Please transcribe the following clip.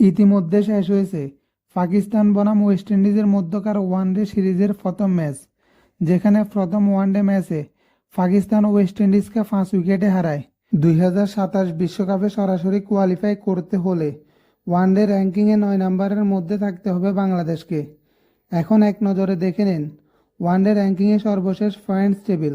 ইতিমধ্যে শেষ হয়েছে পাকিস্তান বনাম ওয়েস্ট ইন্ডিজের মধ্যকার ওয়ানডে সিরিজের প্রথম ম্যাচ, যেখানে প্রথম ওয়ানডে ম্যাচে পাকিস্তান ওয়েস্ট ইন্ডিজকে পাঁচ উইকেটে হারায়। দুই হাজার সাতাশ বিশ্বকাপে সরাসরি কোয়ালিফাই করতে হলে ওয়ানডে র্যাঙ্কিংয়ে নয় নম্বরের মধ্যে থাকতে হবে বাংলাদেশকে। এখন এক নজরে দেখে নিন ওয়ানডে র্যাঙ্কিংয়ে সর্বশেষ points table